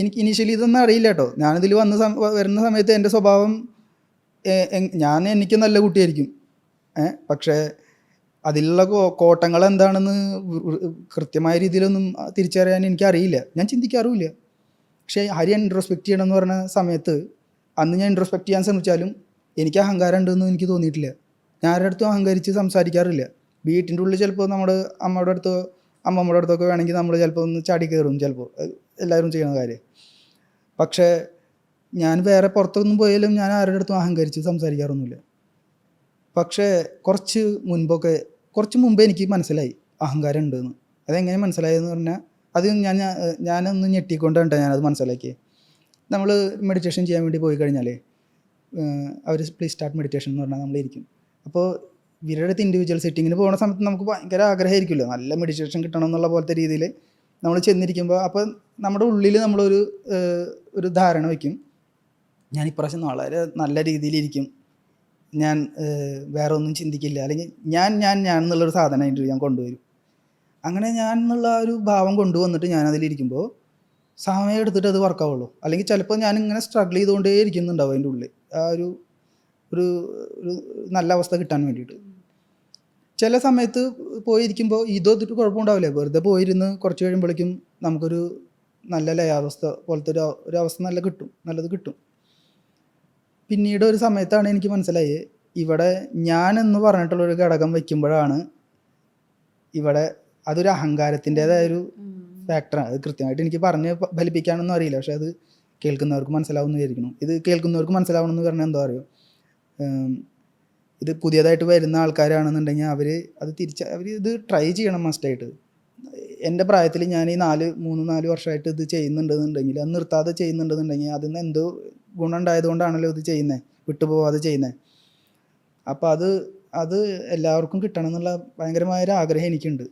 എനിക്ക് ഇനീഷ്യലി ഇതൊന്നും അറിയില്ല കേട്ടോ. ഞാനിതിൽ വന്ന വരുന്ന സമയത്ത് എന്റെ സ്വഭാവം ഞാൻ എനിക്ക് നല്ല കുട്ടിയായിരിക്കും. ഏ പക്ഷേ അതിലുള്ള കോട്ടങ്ങൾ എന്താണെന്ന് കൃത്യമായ രീതിയിലൊന്നും തിരിച്ചറിയാൻ എനിക്കറിയില്ല. ഞാൻ ചിന്തിക്കാറുമില്ല. പക്ഷേ ഹരി ഇൻട്രോസ്പെക്റ്റ് ചെയ്യണം എന്ന് പറഞ്ഞ സമയത്ത് അന്ന് ഞാൻ ഇൻട്രോസ്പെക്റ്റ് ചെയ്യാൻ ശ്രമിച്ചാലും എനിക്ക് അഹങ്കാരം ഉണ്ടെന്ന് എനിക്ക് തോന്നിയിട്ടില്ല. ഞാൻ ആരുടെ അടുത്തും അഹങ്കരിച്ച് സംസാരിക്കാറില്ല. വീട്ടിന്റെ ഉള്ളിൽ ചിലപ്പോൾ നമ്മുടെ അമ്മയുടെ അടുത്തോ അമ്മമ്മയുടെ അടുത്തൊക്കെ വേണമെങ്കിൽ നമ്മൾ ചിലപ്പോൾ ഒന്ന് ചാടി കയറും ചിലപ്പോൾ. എല്ലാവരും ചെയ്യുന്ന കാര്യം. പക്ഷേ ഞാൻ വേറെ പുറത്തൊന്നും പോയാലും ഞാൻ ആരുടെ അടുത്തും അഹങ്കരിച്ച് സംസാരിക്കാറൊന്നുമില്ല. പക്ഷേ കുറച്ച് മുൻപൊക്കെ കുറച്ച് മുമ്പേ എനിക്ക് മനസ്സിലായി അഹങ്കാരം ഉണ്ടെന്ന് അതെങ്ങനെ മനസ്സിലായെന്ന് പറഞ്ഞാൽ അത് ഞാൻ ഞാനൊന്ന് ഞെട്ടിക്കൊണ്ടാണ് ഞാനത് മനസ്സിലാക്കിയത് നമ്മൾ മെഡിറ്റേഷൻ ചെയ്യാൻ വേണ്ടി പോയി കഴിഞ്ഞാലേ അവർ പ്ലീസ് സ്റ്റാർട്ട് മെഡിറ്റേഷൻ എന്ന് പറഞ്ഞാൽ നമ്മളിരിക്കും. അപ്പോൾ ഇവരുടെ അടുത്ത് ഇൻഡിവിജ്വൽ സെറ്റിങ്ങിന് പോകുന്ന സമയത്ത് നമുക്ക് ഭയങ്കര ആഗ്രഹമായിരിക്കുമല്ലോ. നല്ല മെഡിറ്റേഷൻ കിട്ടണം എന്നുള്ള പോലത്തെ രീതിയിൽ നമ്മൾ ചെന്നിരിക്കുമ്പോൾ അപ്പം നമ്മുടെ ഉള്ളിൽ നമ്മളൊരു ഒരു ധാരണ വയ്ക്കും ഞാൻ ഇപ്രാവശ്യം വളരെ നല്ല രീതിയിലിരിക്കും. ഞാൻ വേറെ ഒന്നും ചിന്തിക്കില്ല. അല്ലെങ്കിൽ ഞാൻ ഞാൻ ഞാൻ എന്നുള്ളൊരു സാധനമായിട്ട് ഞാൻ കൊണ്ടുവരും. അങ്ങനെ ഞാൻ എന്നുള്ള ഒരു ഭാവം കൊണ്ടുവന്നിട്ട് ഞാൻ അതിലിരിക്കുമ്പോൾ സമയം എടുത്തിട്ട് അത് വർക്കാവുള്ളൂ അല്ലെങ്കിൽ ചിലപ്പോൾ ഞാൻ ഇങ്ങനെ സ്ട്രഗിൾ ചെയ്തുകൊണ്ടേ ഇരിക്കുന്നുണ്ടാവും അതിന്റെ ഉള്ളിൽ. ആ ഒരു ഒരു നല്ല അവസ്ഥ കിട്ടാൻ വേണ്ടിയിട്ട്. ചില സമയത്ത് പോയിരിക്കുമ്പോൾ ഇതോ ഇതിട്ട് കുഴപ്പമുണ്ടാവില്ല. വെറുതെ പോയിരുന്ന് കുറച്ച് കഴിയുമ്പോഴേക്കും നമുക്കൊരു നല്ല ലയാവസ്ഥ പോലത്തെ ഒരു ഒരു അവസ്ഥ നല്ല കിട്ടും. നല്ലത് കിട്ടും. പിന്നീട് ഒരു സമയത്താണ് എനിക്ക് മനസ്സിലായി ഇവിടെ ഞാൻ എന്ന് പറഞ്ഞിട്ടുള്ളൊരു ഘടകം വയ്ക്കുമ്പോഴാണ് ഇവിടെ അതൊരു അഹങ്കാരത്തിന്റെതായ ഒരു ഫാക്ടറാണ് അത് കൃത്യമായിട്ട് എനിക്ക് പറഞ്ഞ് ഫലിപ്പിക്കാനൊന്നും അറിയില്ല. പക്ഷെ അത് കേൾക്കുന്നവർക്ക് മനസ്സിലാവുമെന്ന് വിചാരിക്കണം ഇത് കേൾക്കുന്നവർക്ക് മനസ്സിലാവണം എന്ന് പറഞ്ഞാൽ എന്താ പറയുക? ഇത് പുതിയതായിട്ട് വരുന്ന ആൾക്കാരാണെന്നുണ്ടെങ്കിൽ അവർ അത് തിരിച്ച് അവർ ഇത് ട്രൈ ചെയ്യണം മസ്റ്റായിട്ട് എന്റെ പ്രായത്തിൽ ഞാൻ ഈ നാല് മൂന്ന് നാല് വർഷമായിട്ട് ഇത് ചെയ്യുന്നുണ്ടെന്നുണ്ടെങ്കിൽ അത് നിർത്താതെ ചെയ്യുന്നുണ്ടെന്നുണ്ടെങ്കിൽ അതിൽ നിന്ന് എന്തോ ഗുണം ഉണ്ടായതുകൊണ്ടാണല്ലോ ഇത് ചെയ്യുന്നത് വിട്ടുപോവാതെ ചെയ്യുന്നത് അപ്പോൾ അത് അത് എല്ലാവർക്കും കിട്ടണം എന്നുള്ള ഭയങ്കരമായ ഒരു ആഗ്രഹം എനിക്കുണ്ട്.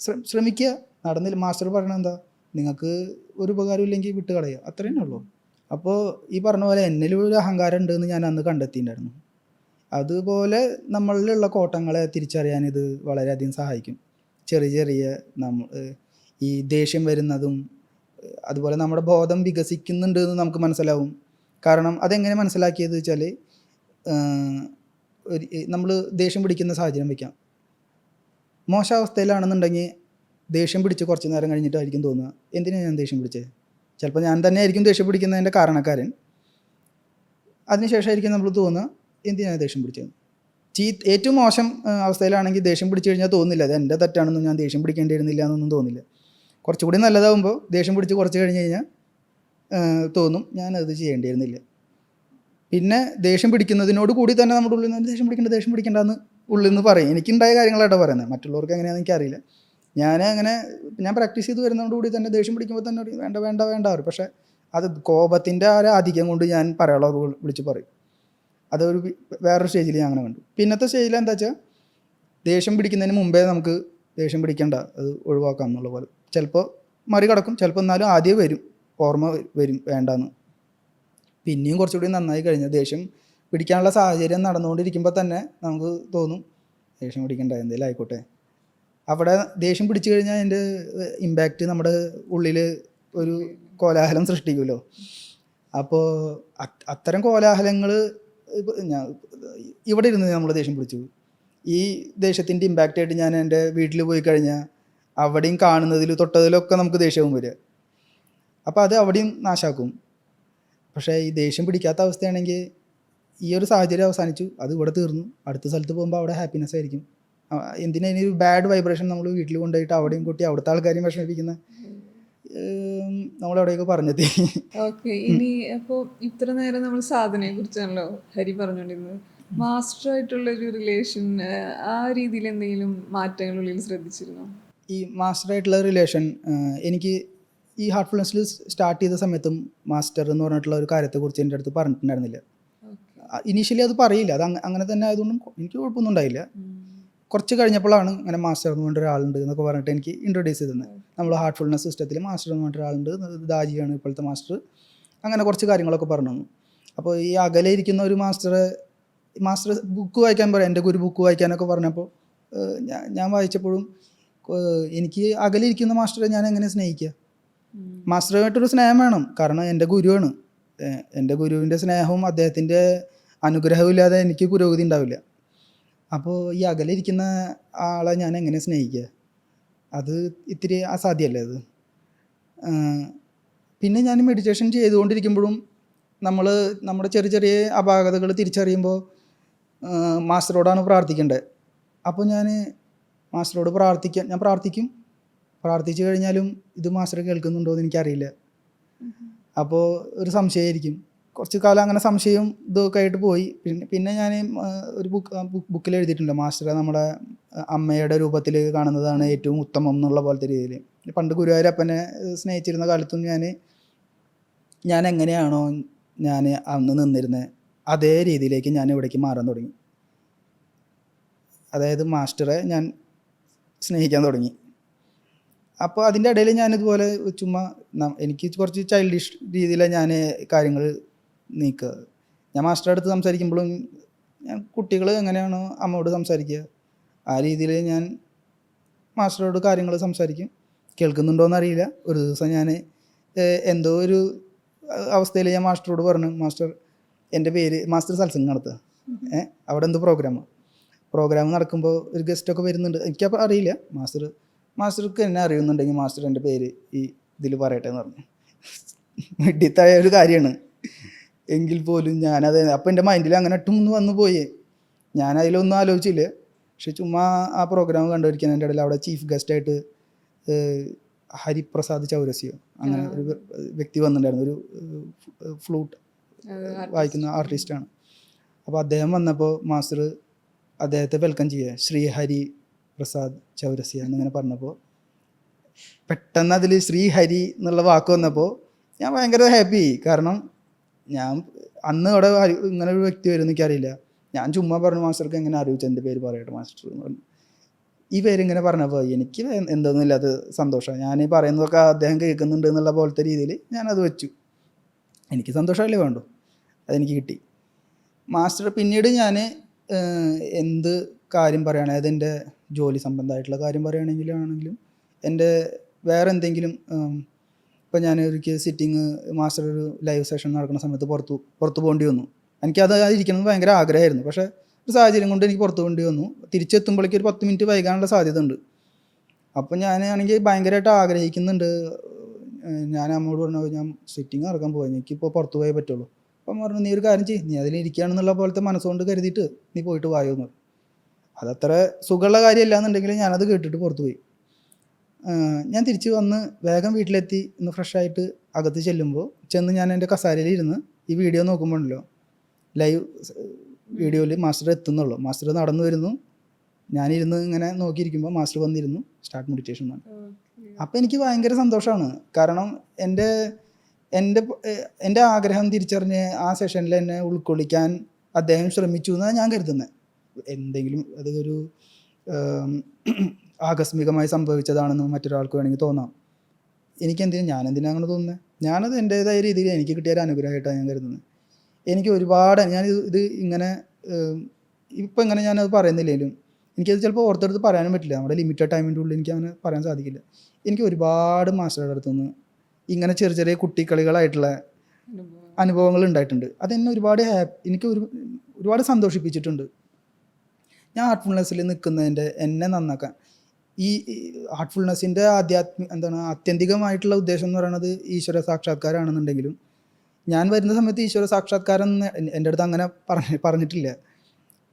ശ്ര- ശ്രമിക്കുക. നടന്നില്ല. മാസ്റ്റർ പറയണത് എന്താ? നിങ്ങൾക്ക് ഒരു ഉപകാരം ഇല്ലെങ്കിൽ വിട്ട് കളയുക അത്രയേ ഉള്ളൂ. അപ്പോൾ ഈ പറഞ്ഞ പോലെ എന്നിലും ഒരു അഹങ്കാരം ഉണ്ടെന്ന് ഞാൻ അന്ന് കണ്ടെത്തിയിട്ടുണ്ടായിരുന്നു. അതുപോലെ നമ്മളിലുള്ള കോട്ടങ്ങളെ തിരിച്ചറിയാൻ ഇത് വളരെയധികം സഹായിക്കും. ചെറിയ ചെറിയ നമ്മ ഈ ദേഷ്യം വരുന്നതും അതുപോലെ നമ്മുടെ ബോധം വികസിക്കുന്നുണ്ട് എന്ന് നമുക്ക് മനസ്സിലാവും. കാരണം അതെങ്ങനെ മനസ്സിലാക്കിയത് വെച്ചാൽ നമ്മൾ ദേഷ്യം പിടിക്കുന്ന സാഹചര്യം വയ്ക്കാം മോശാവസ്ഥയിലാണെന്നുണ്ടെങ്കിൽ ദേഷ്യം പിടിച്ച് കുറച്ച് നേരം കഴിഞ്ഞിട്ടായിരിക്കും തോന്നുക. എന്തിനാണ് ഞാൻ ദേഷ്യം പിടിച്ചത് ചിലപ്പോൾ ഞാൻ തന്നെ ആയിരിക്കും ദേഷ്യം പിടിക്കുന്നതിന്റെ കാരണക്കാരൻ. അതിനുശേഷമായിരിക്കും നമ്മൾ തോന്നുക എന്തിനാണ് ദേഷ്യം പിടിച്ചത്? ചീ ഏറ്റവും മോശം അവസ്ഥയിലാണെങ്കിൽ ദേഷ്യം പിടിച്ചു കഴിഞ്ഞാൽ തോന്നില്ല. അത് എന്റെ തെറ്റാണെന്നും ഞാൻ ദേഷ്യം പിടിക്കേണ്ടിയിരുന്നില്ല എന്നൊന്നും തോന്നില്ല. കുറച്ചുകൂടി നല്ലതാകുമ്പോൾ ദേഷ്യം പിടിച്ച് കുറച്ച് കഴിഞ്ഞ് കഴിഞ്ഞാൽ തോന്നും ഞാനത് ചെയ്യേണ്ടിയിരുന്നില്ല. പിന്നെ ദേഷ്യം പിടിക്കുന്നതിനോട് കൂടി തന്നെ നമ്മുടെ ഉള്ളിൽ നിന്ന് ദേഷ്യം പിടിക്കേണ്ട ദേഷ്യം പിടിക്കേണ്ടെന്ന് ഉള്ളിൽ നിന്ന് പറയും. എനിക്കുണ്ടായ കാര്യങ്ങളായിട്ടാണ് പറയുന്നത്. മറ്റുള്ളവർക്ക് എങ്ങനെയാണെന്ന് എനിക്കറിയില്ല. ഞാൻ അങ്ങനെ ഞാൻ പ്രാക്ടീസ് ചെയ്ത് വരുന്നതോട് കൂടി തന്നെ ദേഷ്യം പിടിക്കുമ്പോൾ തന്നെ വേണ്ട വേണ്ട വേണ്ട പക്ഷേ അത് കോപത്തിന്റെ ആ ഒരു അധികം കൊണ്ട് ഞാൻ പറയാനുള്ളത് വിളിച്ച് പറയും. അതൊരു വേറൊരു സ്റ്റേജിൽ ഞാൻ അങ്ങനെ കണ്ടു. പിന്നത്തെ സ്റ്റേജിൽ എന്താ വെച്ചാൽ ദേഷ്യം പിടിക്കുന്നതിന് മുമ്പേ നമുക്ക് ദേഷ്യം പിടിക്കേണ്ട അത് ഒഴിവാക്കാം എന്നുള്ള പോലെ. ചിലപ്പോൾ മറികടക്കും ചിലപ്പോൾ എന്നാലും ആദ്യം വരും ഓർമ്മ വരും വേണ്ടാന്ന്. പിന്നെയും കുറച്ചുകൂടി നന്നായി കഴിഞ്ഞാൽ ദേഷ്യം പിടിക്കാനുള്ള സാഹചര്യം നടന്നുകൊണ്ടിരിക്കുമ്പോൾ തന്നെ നമുക്ക് തോന്നും ദേഷ്യം പിടിക്കേണ്ട എന്തെങ്കിലും ആയിക്കോട്ടെ. അവിടെ ദേഷ്യം പിടിച്ചു കഴിഞ്ഞാൽ അതിന്റെ ഇമ്പാക്റ്റ് നമ്മുടെ ഉള്ളിൽ ഒരു കോലാഹലം സൃഷ്ടിക്കുമല്ലോ. അപ്പോൾ അത്തരം കോലാഹലങ്ങൾ ഞാൻ ഇവിടെ ഇരുന്ന് നമ്മൾ ദേഷ്യം പിടിച്ചു. ഈ ദേഷ്യത്തിന്റെ ഇമ്പാക്റ്റ് ആയിട്ട് ഞാൻ എന്റെ വീട്ടിൽ പോയി കഴിഞ്ഞാൽ അവിടെയും കാണുന്നതിൽ തൊട്ടതിലൊക്കെ നമുക്ക് ദേഷ്യവും വരിക. അപ്പോൾ അത് അവിടെയും നാശാക്കും. പക്ഷേ ഈ ദേഷ്യം പിടിക്കാത്ത അവസ്ഥയാണെങ്കിൽ ഈ ഒരു സാഹചര്യം അവസാനിച്ചു. അത് ഇവിടെ തീർന്നു. അടുത്ത സ്ഥലത്ത് പോകുമ്പോൾ അവിടെ ഹാപ്പിനെസ് ആയിരിക്കും. എന്തിനാ ഇനി ഒരു ബാഡ് വൈബ്രേഷൻ നമ്മൾ വീട്ടിൽ കൊണ്ടുപോയിട്ട് അവിടെയും കൂട്ടി അവിടുത്തെ ആൾക്കാരെയും വിഷമിപ്പിക്കുന്ന? നമ്മളെവിടെയൊക്കെ പറഞ്ഞെത്തി ഓക്കെ ഇനി അപ്പോൾ ഇത്ര നേരം നമ്മൾ സാധനയെ കുറിച്ചാണല്ലോ ഹരി പറഞ്ഞുകൊണ്ടിരുന്നത്. മാസ്റ്റർ ആയിട്ടുള്ള ഒരു റിലേഷൻ ആ രീതിയിൽ എന്തെങ്കിലും മാറ്റങ്ങളുള്ളിൽ ശ്രദ്ധിച്ചിരുന്നു? ഈ മാസ്റ്ററായിട്ടുള്ള റിലേഷൻ എനിക്ക് ഈ ഹാർട്ട്ഫുൾനെസ്സിൽ സ്റ്റാർട്ട് ചെയ്ത സമയത്തും മാസ്റ്റർ എന്ന് പറഞ്ഞിട്ടുള്ള ഒരു കാര്യത്തെക്കുറിച്ച് എന്റെ അടുത്ത് പറഞ്ഞിട്ടുണ്ടായിരുന്നില്ല. ഇനീഷ്യലി അത് പറയില്ല. അത് അങ്ങ- അങ്ങനെ തന്നെ ആയതുകൊണ്ടും എനിക്ക് കുഴപ്പമൊന്നും ഉണ്ടായില്ല. കുറച്ച് കഴിഞ്ഞപ്പോഴാണ് അങ്ങനെ മാസ്റ്റർ എന്ന് പറഞ്ഞ ഒരാളുണ്ട് എന്നൊക്കെ പറഞ്ഞിട്ട് എനിക്ക് ഇൻട്രൊഡ്യൂസ് ചെയ്തത് നമ്മൾ ഹാർട്ട്ഫുൾനെസ് സിസ്റ്റത്തിൽ മാസ്റ്റർ എന്ന് പറഞ്ഞ ഒരാളുണ്ട്. ദാജിയാണ് ഇപ്പോഴത്തെ മാസ്റ്റർ. അങ്ങനെ കുറച്ച് കാര്യങ്ങളൊക്കെ പറഞ്ഞു തന്നു. അപ്പോൾ ഈ അകലെ ഇരിക്കുന്ന ഒരു മാസ്റ്റർ മാസ്റ്റർ ബുക്ക് വായിക്കാൻ പറയാം. എന്റെ ഒരു ബുക്ക് വായിക്കാനൊക്കെ പറഞ്ഞപ്പോൾ ഞാൻ വായിച്ചപ്പോഴും എനിക്ക് അകലെ ഇരിക്കുന്ന മാസ്റ്ററെ ഞാൻ എങ്ങനെ സ്നേഹിക്കുക? മാസ്റ്ററുമായിട്ടൊരു സ്നേഹം വേണം. കാരണം എന്റെ ഗുരുവാണ്. എന്റെ ഗുരുവിന്റെ സ്നേഹവും അദ്ദേഹത്തിന്റെ അനുഗ്രഹവും ഇല്ലാതെ എനിക്ക് പുരോഗതി ഉണ്ടാവില്ല. അപ്പോൾ ഈ അകലിരിക്കുന്ന ആളെ ഞാൻ എങ്ങനെ സ്നേഹിക്കുക അത് ഇത്തിരി അസാധ്യമല്ലേ അത്? പിന്നെ ഞാൻ മെഡിറ്റേഷൻ ചെയ്തുകൊണ്ടിരിക്കുമ്പോഴും നമ്മൾ നമ്മുടെ ചെറിയ ചെറിയ അപാകതകൾ തിരിച്ചറിയുമ്പോൾ മാസ്റ്ററോടാണ് പ്രാർത്ഥിക്കേണ്ടത് അപ്പോൾ ഞാൻ മാസ്റ്ററോട് പ്രാർത്ഥിക്കാം ഞാൻ പ്രാർത്ഥിക്കും. പ്രാർത്ഥിച്ചു കഴിഞ്ഞാലും ഇത് മാസ്റ്റർ കേൾക്കുന്നുണ്ടോ എന്ന് എനിക്കറിയില്ല അപ്പോൾ ഒരു സംശയമായിരിക്കും കുറച്ച് കാലം അങ്ങനെ സംശയവും ഇതൊക്കെ ആയിട്ട് പോയി. പിന്നെ പിന്നെ ഞാൻ ഒരു ബുക്ക് ബുക്കിൽ എഴുതിയിട്ടുണ്ട്. മാസ്റ്റർ നമ്മുടെ അമ്മയുടെ രൂപത്തിൽ കാണുന്നതാണ് ഏറ്റവും ഉത്തമം എന്നുള്ള പോലത്തെ രീതിയിൽ പണ്ട് ഗുരുവായൂരപ്പനെ സ്നേഹിച്ചിരുന്ന കാലത്തും ഞാൻ ഞാൻ എങ്ങനെയാണോ ഞാൻ അന്ന് നിന്നിരുന്നത് അതേ രീതിയിലേക്ക് ഞാൻ ഇവിടേക്ക് മാറാൻ തുടങ്ങി. അതായത് മാസ്റ്ററെ ഞാൻ സ്നേഹിക്കാൻ തുടങ്ങി. അപ്പോൾ അതിന്റെ ഇടയിൽ ഞാനിതുപോലെ ചുമ്മാ എനിക്ക് കുറച്ച് ചൈൽഡിഷ് രീതിയിലാണ് ഞാൻ കാര്യങ്ങൾ നീക്കുക ഞാൻ മാസ്റ്റർ അടുത്ത് സംസാരിക്കുമ്പോഴും ഞാൻ കുട്ടികൾ എങ്ങനെയാണ് അമ്മയോട് സംസാരിക്കുക? ആ രീതിയിൽ ഞാൻ മാസ്റ്ററോട് കാര്യങ്ങൾ സംസാരിക്കും. കേൾക്കുന്നുണ്ടോയെന്ന് അറിയില്ല ഒരു ദിവസം ഞാൻ എന്തോ ഒരു അവസ്ഥയിൽ ഞാൻ മാസ്റ്ററോട് പറഞ്ഞു. മാസ്റ്റർ എന്റെ പേര് മാസ്റ്റർ സത്സംഗം നടത്തുക. ഏഹ് അവിടെ എന്തോ പ്രോഗ്രാമാണ് പ്രോഗ്രാം നടക്കുമ്പോൾ ഒരു ഗസ്റ്റൊക്കെ വരുന്നുണ്ട്. എനിക്കപ്പോൾ അറിയില്ല. മാസ്റ്റർ മാസ്റ്റർക്ക് എന്നെ അറിയുന്നുണ്ടെങ്കിൽ മാസ്റ്റർ എന്റെ പേര് ഈ ഇതിൽ പറയട്ടെ എന്ന് പറഞ്ഞു. വെട്ടിത്തായ ഒരു കാര്യമാണ്. എങ്കിൽ പോലും ഞാനത് അപ്പം എന്റെ മൈൻഡിൽ അങ്ങനെ ഇട്ടും വന്നു പോയി. ഞാൻ അതിലൊന്നും ആലോചിച്ചില്ല. പക്ഷെ ചുമ്മാ ആ പ്രോഗ്രാം കണ്ടുപിടിക്കാൻ എന്റെ ഇടയിൽ അവിടെ ചീഫ് ഗസ്റ്റായിട്ട് ഹരിപ്രസാദ് ചൗരസിയോ അങ്ങനെ ഒരു വ്യക്തി വന്നിട്ടുണ്ടായിരുന്നു. ഒരു ഫ്ലൂട്ട് വായിക്കുന്ന ആർട്ടിസ്റ്റാണ് അപ്പോൾ അദ്ദേഹം വന്നപ്പോൾ മാസ്റ്റർ അദ്ദേഹത്തെ വെൽക്കം ചെയ്യുക ശ്രീഹരി പ്രസാദ് ചൗരസിയ എന്നിങ്ങനെ പറഞ്ഞപ്പോൾ പെട്ടെന്ന് അതിൽ ശ്രീഹരി എന്നുള്ള വാക്ക് വന്നപ്പോൾ ഞാൻ ഭയങ്കര ഹാപ്പി കാരണം ഞാൻ അന്ന് അവിടെ ഇങ്ങനെ ഒരു വ്യക്തി വരും എനിക്കറിയില്ല. ഞാൻ ചുമ്മാ പറഞ്ഞു മാസ്റ്റർക്ക് എങ്ങനെ അറിയിച്ചു? എന്റെ പേര് പറയട്ടെ മാസ്റ്റർ എന്ന് പറഞ്ഞു. ഈ പേരിങ്ങനെ പറഞ്ഞപ്പോൾ എനിക്ക് എന്തൊന്നുമില്ലാത്ത സന്തോഷമാണ്. ഞാൻ ഈ പറയുന്നതൊക്കെ അദ്ദേഹം കേൾക്കുന്നുണ്ട് എന്നുള്ള പോലത്തെ രീതിയിൽ ഞാനത് വെച്ചു. എനിക്ക് സന്തോഷമല്ലേ വേണ്ടു? അതെനിക്ക് കിട്ടി. മാസ്റ്റർ പിന്നീട് ഞാൻ എന്ത് കാര്യം പറയുകയാണെങ്കിൽ അതായത് എന്റെ ജോലി സംബന്ധമായിട്ടുള്ള കാര്യം പറയുകയാണെങ്കിലാണെങ്കിലും എന്റെ വേറെ എന്തെങ്കിലും ഇപ്പം ഞാൻ ഒരിക്കൽ സിറ്റിങ് മാസ്റ്റർ ഒരു ലൈവ് സെഷൻ നടക്കുന്ന സമയത്ത് പുറത്തു പുറത്തു പോകേണ്ടി വന്നു. എനിക്കത് ഇരിക്കണമെന്ന് ഭയങ്കര ആഗ്രഹമായിരുന്നു. പക്ഷേ ഒരു സാഹചര്യം കൊണ്ട് എനിക്ക് പുറത്തു പോകേണ്ടി വന്നു. തിരിച്ചെത്തുമ്പോഴേക്ക് ഒരു പത്ത് മിനിറ്റ് വൈകാനുള്ള സാധ്യത ഉണ്ട് അപ്പം ഞാൻ ആണെങ്കിൽ ഭയങ്കരമായിട്ട് ആഗ്രഹിക്കുന്നുണ്ട്. ഞാൻ അമ്മോട് പറഞ്ഞു ഞാൻ സിറ്റിങ് നടക്കാൻ പോയി എനിക്കിപ്പോൾ പുറത്തു പോയേ പറ്റുള്ളൂ. അപ്പം പറഞ്ഞു നീ ഒരു കാര്യം ചെയ്യും. നീ അതിലിരിക്കുകയാണെന്നുള്ള പോലത്തെ മനസ്സുകൊണ്ട് കരുതിയിട്ട് നീ പോയിട്ട് വായോ അതത്ര സുഖമുള്ള കാര്യമല്ല എന്നുണ്ടെങ്കിൽ ഞാനത് കേട്ടിട്ട് പുറത്തു പോയി. ഞാൻ തിരിച്ച് വന്ന് വേഗം വീട്ടിലെത്തി ഒന്ന് ഫ്രഷായിട്ട് അകത്ത് ചെല്ലുമ്പോൾ ചെന്ന് ഞാൻ എന്റെ കസാരയിൽ ഇരുന്ന് ഈ വീഡിയോ നോക്കുമ്പോഴല്ലോ ലൈവ് വീഡിയോയിൽ മാസ്റ്റർ എത്തുന്നുള്ളൂ. മാസ്റ്റർ നടന്നു വരുന്നു. ഞാനിരുന്ന് ഇങ്ങനെ നോക്കിയിരിക്കുമ്പോൾ മാസ്റ്റർ വന്നിരുന്നു. സ്റ്റാർട്ട് മെഡിറ്റേഷൻ എന്നാണ് അപ്പോൾ എനിക്ക് ഭയങ്കര സന്തോഷമാണ് കാരണം എന്റെ എന്റെ എന്റെ ആഗ്രഹം തിരിച്ചറിഞ്ഞ് ആ സെഷനിൽ എന്നെ ഉൾക്കൊള്ളിക്കാൻ അദ്ദേഹം ശ്രമിച്ചു എന്നാണ് ഞാൻ കരുതുന്നത് എന്തെങ്കിലും അത് ഒരു ഏം, ആകസ്മികമായി സംഭവിച്ചതാണെന്ന് മറ്റൊരാൾക്ക് വേണമെങ്കിൽ തോന്നാം. എനിക്കെന്തിനാ? ഞാനെന്തിനാ അങ്ങനെ തോന്നുന്നത് ഞാനത് എന്റേതായ രീതിയിൽ എനിക്ക് കിട്ടിയ ഒരു അനുഗ്രഹമായിട്ടാണ് ഞാൻ കരുതുന്നത്. എനിക്ക് ഒരുപാട് ഞാൻ ഇത് ഇങ്ങനെ ഇപ്പം ഇങ്ങനെ ഞാനത് പറയുന്നില്ലെങ്കിലും എനിക്കത് ചിലപ്പോൾ ഓർത്തെടുത്ത് പറയാനും പറ്റില്ല. നമ്മുടെ ലിമിറ്റഡ് ടൈമിന്റെ ഉള്ളിൽ എനിക്ക് അങ്ങനെ പറയാൻ സാധിക്കില്ല. എനിക്ക് ഒരുപാട് മാസ്റ്ററുടെ അടുത്ത് നിന്ന് ഇങ്ങനെ ചെറിയ ചെറിയ കുട്ടിക്കളികളായിട്ടുള്ള അനുഭവങ്ങൾ. ഉണ്ടായിട്ടുണ്ട്. അതെന്നെ ഒരുപാട് ഹാപ്പി എനിക്ക് ഒരു ഒരുപാട് സന്തോഷിപ്പിച്ചിട്ടുണ്ട്. ഞാൻ ഹാർട്ട്ഫുൾനെസ്സിൽ നിൽക്കുന്നതിന്റെ എന്നെ നന്നാക്കാൻ. ഈ ഹാർട്ട്ഫുൾനെസ്സിന്റെ ആധ്യാത്മിക എന്താണ് ആത്യന്തികമായിട്ടുള്ള ഉദ്ദേശം എന്ന് പറയുന്നത് ഈശ്വര സാക്ഷാത്കാരമാണെന്നുണ്ടെങ്കിലും ഞാൻ വരുന്ന സമയത്ത് ഈശ്വര സാക്ഷാത്കാരം എന്റെ അടുത്ത് അങ്ങനെ പറഞ്ഞ പറഞ്ഞിട്ടില്ല.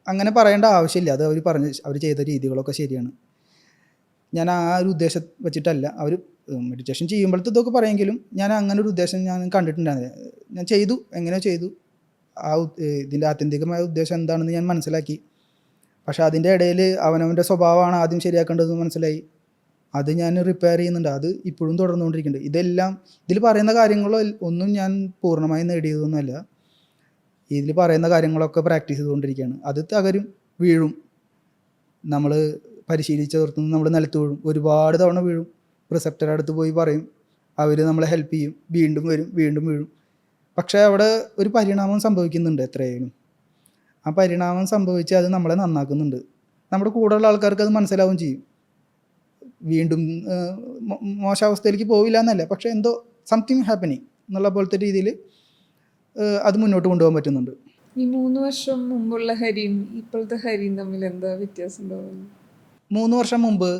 അങ്ങനെ പറയേണ്ട ആവശ്യമില്ല. അത് അവർ പറഞ്ഞ് അവർ ചെയ്ത രീതികളൊക്കെ ശരിയാണ്. ഞാൻ ആ ഒരു ഉദ്ദേശം വെച്ചിട്ടല്ല. അവർ മെഡിറ്റേഷൻ ചെയ്യുമ്പോഴത്തെ ഇതൊക്കെ പറയുമെങ്കിലും ഞാൻ അങ്ങനെ ഒരു ഉദ്ദേശം ഞാൻ കണ്ടിട്ടുണ്ടായിരുന്നു ഞാൻ ചെയ്തു എങ്ങനെയോ ചെയ്തു. ആ ഇതിന്റെ ആത്യന്തികമായ ഉദ്ദേശം എന്താണെന്ന് ഞാൻ മനസ്സിലാക്കി. പക്ഷെ അതിന്റെ ഇടയിൽ അവനവന്റെ സ്വഭാവമാണ് ആദ്യം ശരിയാക്കേണ്ടതെന്ന് മനസ്സിലായി. അത് ഞാൻ റിപ്പയർ ചെയ്യുന്നുണ്ട്. അത് ഇപ്പോഴും തുടർന്നുകൊണ്ടിരിക്കുന്നുണ്ട്. ഇതെല്ലാം ഇതിൽ പറയുന്ന കാര്യങ്ങളോ ഒന്നും ഞാൻ പൂർണമായി നേടിയതൊന്നുമല്ല. ഇതിൽ പറയുന്ന കാര്യങ്ങളൊക്കെ പ്രാക്ടീസ് ചെയ്തുകൊണ്ടിരിക്കുകയാണ്. അത് തകരും വീഴും. നമ്മൾ പരിശീലിച്ച ഓർത്തുനിന്ന് നമ്മൾ നിലത്ത് വീഴും. ഒരുപാട് തവണ വീഴും. റിസപ്റ്ററുടെ അടുത്ത് പോയി പറയും. അവർ നമ്മളെ ഹെൽപ്പ് ചെയ്യും. വീണ്ടും വരും വീണ്ടും വീഴും. പക്ഷേ അവിടെ ഒരു പരിണാമം സംഭവിക്കുന്നുണ്ട് എത്രയായാലും. ആ പരിണാമം സംഭവിച്ച് അത് നമ്മളെ നന്നാക്കുന്നുണ്ട്. നമ്മുടെ കൂടെയുള്ള ആൾക്കാർക്ക് അത് മനസ്സിലാവും ചെയ്യും. വീണ്ടും മോശാവസ്ഥയിലേക്ക് പോവില്ല എന്നല്ല പക്ഷേ എന്തോ സംതിങ് ഹാപ്പനിങ് എന്നുള്ള പോലത്തെ രീതിയിൽ അത് മുന്നോട്ട് കൊണ്ടുപോകാൻ പറ്റുന്നുണ്ട്. ഈ മൂന്ന് വർഷം മുമ്പുള്ള ഹരിയും ഇപ്പോഴത്തെ ഹരിയും തമ്മിൽ എന്താ വ്യത്യാസം ഉണ്ടാവുന്നത്? മൂന്ന് വർഷം മുമ്പ്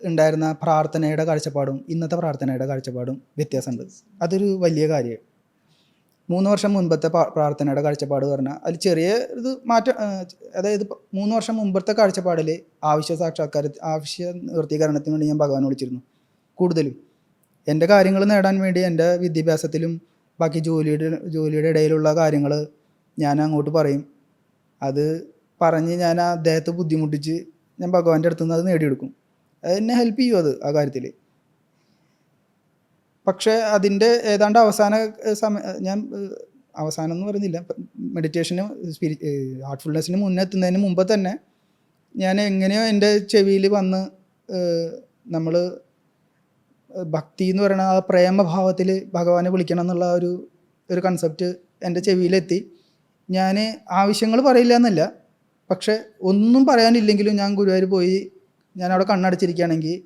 ഉണ്ടായിരുന്ന പ്രാർത്ഥനയുടെ കാഴ്ചപ്പാടും ഇന്നത്തെ പ്രാർത്ഥനയുടെ കാഴ്ചപ്പാടും വ്യത്യാസമുണ്ട്. അതൊരു വലിയ കാര്യമാണ് മൂന്ന് വർഷം മുൻപത്തെ പ്രാർത്ഥനയുടെ കാഴ്ചപ്പാട് പറഞ്ഞാൽ അതിൽ ചെറിയ ഇത് മാറ്റം അതായത് മൂന്ന് വർഷം മുമ്പത്തെ കാഴ്ചപ്പാടിൽ ആവശ്യ സാക്ഷാത്കാര ആവശ്യ നിവൃത്തീകരണത്തിന് വേണ്ടി ഞാൻ ഭഗവാൻ വിളിച്ചിരുന്നു. കൂടുതലും. എന്റെ കാര്യങ്ങൾ നേടാൻ വേണ്ടി എന്റെ വിദ്യാഭ്യാസത്തിലും ബാക്കി ജോലിയുടെ ജോലിയുടെ ഇടയിലുള്ള കാര്യങ്ങൾ ഞാൻ അങ്ങോട്ട് പറയും. അത് പറഞ്ഞ് ഞാൻ അദ്ദേഹത്തെ ബുദ്ധിമുട്ടിച്ച് ഞാൻ ഭഗവാന്റെ അടുത്തുനിന്ന് അത് നേടിയെടുക്കും. അത് എന്നെ ഹെൽപ്പ് ചെയ്യും അത് ആ കാര്യത്തിൽ. പക്ഷേ അതിന്റെ ഏതാണ്ട് അവസാന സമയ ഞാൻ അവസാനം എന്ന് പറയുന്നില്ല മെഡിറ്റേഷന് സ്പിരി ഹാർട്ട്ഫുൾനെസ്സിന് മുന്നേ എത്തുന്നതിന് മുമ്പ് തന്നെ ഞാൻ എങ്ങനെയോ എന്റെ ചെവിയിൽ വന്ന് നമ്മൾ ഭക്തി എന്ന് പറയുന്ന ആ പ്രേമഭാവത്തിൽ ഭഗവാനെ വിളിക്കണം എന്നുള്ള ഒരു ഒരു കൺസെപ്റ്റ് എന്റെ ചെവിയിലെത്തി. ഞാൻ ആവശ്യങ്ങൾ പറയില്ല എന്നല്ല. പക്ഷെ ഒന്നും പറയാനില്ലെങ്കിലും ഞാൻ ഗുരുവായൂർ പോയി ഞാൻ അവിടെ കണ്ണടച്ചിരിക്കുകയാണെങ്കിൽ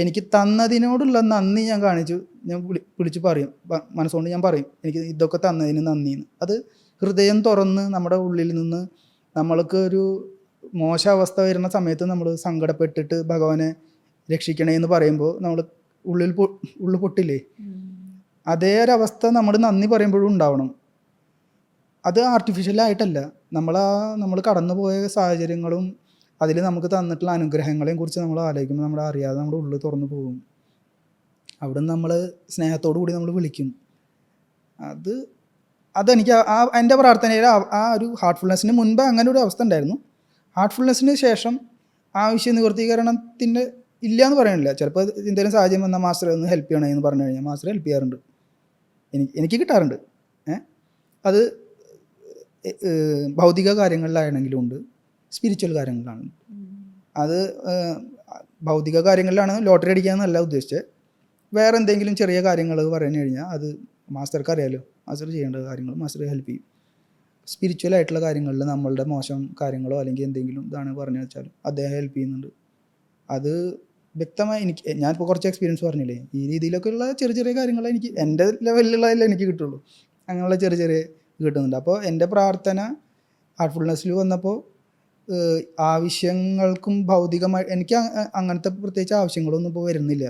എനിക്ക് തന്നതിനോടുള്ള നന്ദി ഞാൻ കാണിച്ചു. ഞാൻ വിളി വിളിച്ച് പറയും. മനസ്സുകൊണ്ട് ഞാൻ പറയും. എനിക്ക് ഇതൊക്കെ തന്നതിന് നന്ദി എന്ന് അത് ഹൃദയം തുറന്ന് നമ്മുടെ ഉള്ളിൽ നിന്ന് നമ്മൾക്ക് ഒരു മോശ അവസ്ഥ വരുന്ന സമയത്ത് നമ്മൾ സങ്കടപ്പെട്ടിട്ട് ഭഗവാനെ രക്ഷിക്കണേ എന്ന് പറയുമ്പോൾ നമ്മൾ ഉള്ളിൽ പൊ ഉള്ളിൽ പൊട്ടില്ലേ? അതേ ഒരവസ്ഥ നമ്മൾ നന്ദി പറയുമ്പോഴും ഉണ്ടാവണം. അത് ആർട്ടിഫിഷ്യലായിട്ടല്ല നമ്മൾ ആ നമ്മൾ കടന്നുപോയ സാഹചര്യങ്ങളും അതിൽ നമുക്ക് തന്നിട്ടുള്ള അനുഗ്രഹങ്ങളെയും കുറിച്ച് നമ്മൾ ആലോചിക്കുമ്പോൾ നമ്മൾ അറിയാതെ നമ്മുടെ ഉള്ളിൽ തുറന്നു പോകും. അവിടെ നമ്മൾ സ്നേഹത്തോടു കൂടി നമ്മൾ വിളിക്കും. അത് അതെനിക്ക് ആ- എന്റെ പ്രാർത്ഥനയിൽ ആ- ഒരു ഹാർട്ട്ഫുൾനെസ്സിന് മുൻപ് അങ്ങനെ ഒരു അവസ്ഥ ഉണ്ടായിരുന്നു. ഹാർട്ട്ഫുൾനെസ്സിന് ശേഷം ആവശ്യ നിവൃത്തീകരണത്തിന്റെ ഇല്ല എന്ന് പറയണില്ല. ചിലപ്പോൾ എന്തെങ്കിലും സാഹചര്യം വന്നാൽ മാസ്റ്റർ ഒന്ന് ഹെൽപ്പ് ചെയ്യണേ എന്ന് പറഞ്ഞു കഴിഞ്ഞാൽ മാസ്റ്റർ ഹെൽപ്പ് ചെയ്യാറുണ്ട്. എനിക്ക് എനിക്ക് കിട്ടാറുണ്ട്. അത് ഭൗതിക കാര്യങ്ങളിലാണെങ്കിലും ഉണ്ട്. സ്പിരിച്വൽ കാര്യങ്ങളാണ്. അത് ഭൗതിക കാര്യങ്ങളിലാണ് ലോട്ടറി അടിക്കാന്നല്ല ഉദ്ദേശിച്ചത്. വേറെ എന്തെങ്കിലും ചെറിയ കാര്യങ്ങൾ പറഞ്ഞു കഴിഞ്ഞാൽ അത് മാസ്റ്റർക്ക് അറിയാലോ മാസ്റ്റർ ചെയ്യേണ്ട കാര്യങ്ങൾ മാസ്റ്റർ ഹെൽപ്പ് ചെയ്യും. സ്പിരിച്വൽ ആയിട്ടുള്ള കാര്യങ്ങളിൽ നമ്മളുടെ മോശം കാര്യങ്ങളോ അല്ലെങ്കിൽ എന്തെങ്കിലും ഇതാണ് പറഞ്ഞു വെച്ചാൽ അദ്ദേഹം ഹെൽപ്പ് ചെയ്യുന്നുണ്ട്. അത് വ്യക്തമായി എനിക്ക് ഞാനിപ്പോൾ കുറച്ച് എക്സ്പീരിയൻസ് പറഞ്ഞില്ലേ? ഈ രീതിയിലൊക്കെ ഉള്ള ചെറിയ ചെറിയ കാര്യങ്ങൾ എനിക്ക് എന്റെ ലെവലിലുള്ളതല്ലേ എനിക്ക് കിട്ടുള്ളൂ. അങ്ങനെയുള്ള ചെറിയ ചെറിയ കിട്ടുന്നുണ്ട്. അപ്പോൾ എന്റെ പ്രാർത്ഥന ഹാർട്ട്ഫുൾനെസ്സിൽ വന്നപ്പോൾ ആവശ്യങ്ങൾക്കും ഭൗതികമായി എനിക്ക് അങ്ങനത്തെ പ്രത്യേകിച്ച് ആവശ്യങ്ങളൊന്നും ഇപ്പോൾ വരുന്നില്ല.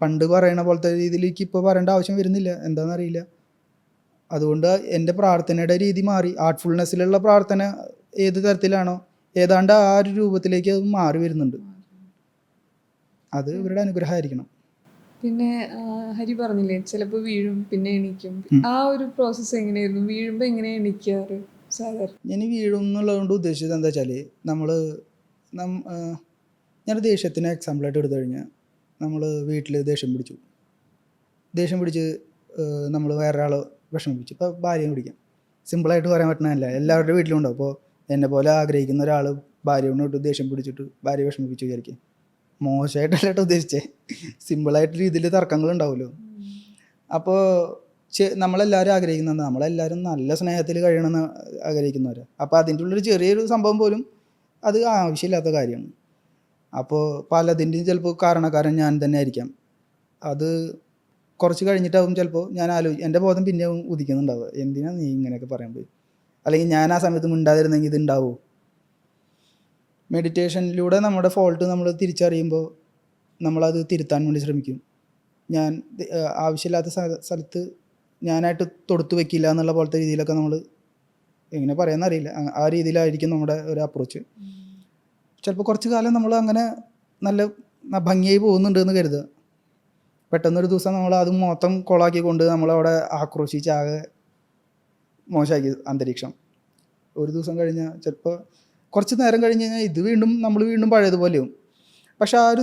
പണ്ട് പറയണ പോലത്തെ രീതിയിലേക്ക് ഇപ്പോൾ പറയേണ്ട ആവശ്യം വരുന്നില്ല. എന്താണെന്നറിയില്ല അതുകൊണ്ട് എന്റെ പ്രാർത്ഥനയുടെ രീതി മാറി. ആർട്ട്ഫുൾനെസ്സിലുള്ള പ്രാർത്ഥന ഏത് തരത്തിലാണോ ഏതാണ്ട് ആ ഒരു രൂപത്തിലേക്ക് അത് മാറി വരുന്നുണ്ട്. അത് ഇവരുടെ അനുഗ്രഹമായിരിക്കണം. പിന്നെ ഹരി പറഞ്ഞില്ലേ ചിലപ്പോൾ വീഴും പിന്നെ എണീക്കും. ആ ഒരു പ്രോസസ്സ് എങ്ങനെയായിരുന്നു? വീഴുമ്പോൾ എങ്ങനെയാണ് എണീക്കാറ്? സാധാരണ ഞാൻ വീഴും എന്നുള്ളതുകൊണ്ട് ഉദ്ദേശിച്ചത് എന്താ വെച്ചാൽ നമ്മൾ ഞാനൊരു ദേഷ്യത്തിന് എക്സാമ്പിളായിട്ട് എടുത്തു കഴിഞ്ഞാൽ നമ്മൾ വീട്ടിൽ ദേഷ്യം പിടിച്ചു. ദേഷ്യം പിടിച്ച് നമ്മൾ വേറൊരാൾ വിഷമിപ്പിച്ചു. ഇപ്പോൾ ഭാര്യയെ പിടിക്കാം. സിമ്പിളായിട്ട് പറയാൻ പറ്റണതല്ല. എല്ലാവരുടെ വീട്ടിലും ഉണ്ടാവും. അപ്പോൾ എന്നെ പോലെ ആഗ്രഹിക്കുന്ന ഒരാൾ ഭാര്യയോട് ദേഷ്യം പിടിച്ചിട്ട് ഭാര്യ വിഷമിപ്പിച്ചു വിചാരിക്കും. മോശമായിട്ടല്ല കേട്ടോ ഉദ്ദേശിച്ചേ. സിമ്പിളായിട്ട് രീതിയിൽ തർക്കങ്ങൾ ഉണ്ടാവുമല്ലോ. അപ്പോൾ നമ്മളെല്ലാവരും ആഗ്രഹിക്കുന്നത് നമ്മളെല്ലാവരും നല്ല സ്നേഹത്തിൽ കഴിയണമെന്ന് ആഗ്രഹിക്കുന്നവർ അപ്പോൾ അതിന്റെ ഉള്ളൊരു ചെറിയൊരു സംഭവം പോലും അത് ആവശ്യമില്ലാത്ത കാര്യമാണ്. അപ്പോൾ പലതിന്റെയും ചിലപ്പോൾ കാരണക്കാരൻ ഞാൻ തന്നെ ആയിരിക്കാം. അത് കുറച്ച് കഴിഞ്ഞിട്ടാവും ചിലപ്പോൾ ഞാൻ ആലോചിക്കും എന്റെ ബോധം പിന്നെ ഉദിക്കുന്നുണ്ടാവുക. എന്തിനാണ് നീ ഇങ്ങനെയൊക്കെ പറയാൻ പോയി അല്ലെങ്കിൽ ഞാൻ ആ സമയത്ത് മിണ്ടാതിരുന്നെങ്കിൽ ഇത് ഉണ്ടാവുമോ മെഡിറ്റേഷനിലൂടെ നമ്മുടെ ഫോൾട്ട് നമ്മൾ തിരിച്ചറിയുമ്പോൾ നമ്മളത് തിരുത്താൻ വേണ്ടി ശ്രമിക്കും. ഞാൻ ആവശ്യമില്ലാത്ത സ്ഥലത്ത് ഞാനായിട്ട് തൊടുത്ത് വെക്കില്ല എന്നുള്ള പോലത്തെ രീതിയിലൊക്കെ നമ്മൾ എങ്ങനെ പറയാമെന്ന് അറിയില്ല ആ- രീതിയിലായിരിക്കും നമ്മുടെ ഒരു അപ്രോച്ച് ചിലപ്പോൾ കുറച്ച് കാലം നമ്മൾ അങ്ങനെ നല്ല ഭംഗിയായി പോകുന്നുണ്ട് എന്ന് കരുതുക. പെട്ടെന്നൊരു ദിവസം നമ്മൾ അത് മൊത്തം കൊളാക്കി കൊണ്ട് നമ്മളവിടെ ആക്രോശിച്ച് ആകെ മോശമാക്കി അന്തരീക്ഷം. ഒരു ദിവസം കഴിഞ്ഞാൽ ചിലപ്പോൾ കുറച്ച് നേരം കഴിഞ്ഞ് കഴിഞ്ഞാൽ ഇത് വീണ്ടും നമ്മൾ വീണ്ടും പഴയതുപോലെയും പക്ഷെ ആ ഒരു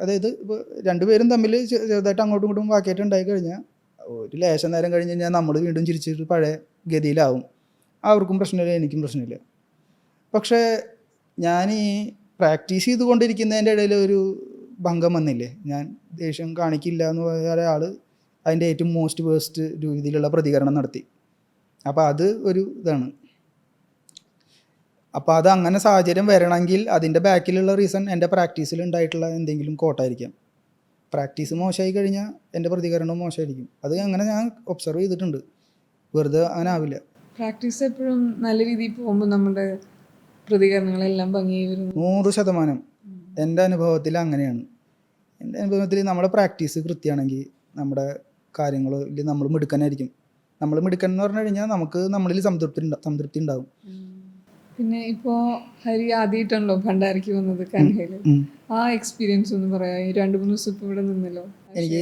അതായത് ഇപ്പോൾ രണ്ടുപേരും തമ്മിൽ ചെറുതായിട്ട് അങ്ങോട്ടും ഇങ്ങോട്ടും വാക്കിയിട്ട് ഉണ്ടായി കഴിഞ്ഞാൽ ഒരു ലേശം നേരം കഴിഞ്ഞ് കഴിഞ്ഞാൽ നമ്മൾ വീണ്ടും ചിരിച്ചിട്ട് പഴയ ഗതിയിലാവും. അവർക്കും പ്രശ്നമില്ല എനിക്കും പ്രശ്നമില്ല. പക്ഷേ ഞാൻ ഈ പ്രാക്ടീസ് ചെയ്തുകൊണ്ടിരിക്കുന്നതിന്റെ ഇടയിൽ ഒരു ഭംഗം വന്നില്ലേ? ഞാൻ ദേഷ്യം കാണിക്കില്ല എന്ന് പറഞ്ഞ ഒരാൾ അതിന്റെ ഏറ്റവും മോസ്റ്റ് വേസ്റ്റ് രീതിയിലുള്ള പ്രതികരണം നടത്തി. അപ്പോൾ അത് ഒരു ഇതാണ്. അപ്പോൾ അത് അങ്ങനെ സാഹചര്യം വരണമെങ്കിൽ അതിന്റെ ബാക്കിലുള്ള റീസൺ എന്റെ പ്രാക്ടീസിൽ ഉണ്ടായിട്ടുള്ള എന്തെങ്കിലും കോട്ടായിരിക്കാം പ്രാക്ടീസ് മോശമായി കഴിഞ്ഞാൽ എന്റെ പ്രതികരണവും മോശമായിരിക്കും. അത് അങ്ങനെ ഞാൻ ഒബ്സർവ് ചെയ്തിട്ടുണ്ട്. വെറുതെ അങ്ങനെ ആവില്ല. പ്രാക്ടീസ് എപ്പോഴും നല്ല രീതിയിൽ പോകുമ്പോൾ നമ്മുടെ പ്രതികരണങ്ങളെല്ലാം ഭംഗിയായി വരും നൂറ് ശതമാനം. എന്റെ അനുഭവത്തിൽ അങ്ങനെയാണ്. എന്റെ അനുഭവത്തിൽ നമ്മുടെ പ്രാക്ടീസ് കൃത്യമാണെങ്കിൽ നമ്മുടെ കാര്യങ്ങളിൽ നമ്മൾ മിടുക്കനായിരിക്കും. നമ്മൾ മിടുക്കൻ എന്ന് പറഞ്ഞു കഴിഞ്ഞാൽ നമുക്ക് നമ്മളിൽ സംതൃപ്തി സംതൃപ്തി ഉണ്ടാവും. പിന്നെ ഇപ്പോ ഹരി ആദ്യമായിട്ടാണല്ലോ ഭണ്ഡാരക്ക് വന്നത് കൻഹയിൽ ആ എക്സ്പീരിയൻസ് ഒന്ന് പറയാം. രണ്ട് മൂന്ന് ദിവസം ഇപ്പൊ ഇവിടെ നിന്നല്ലോ. എനിക്ക്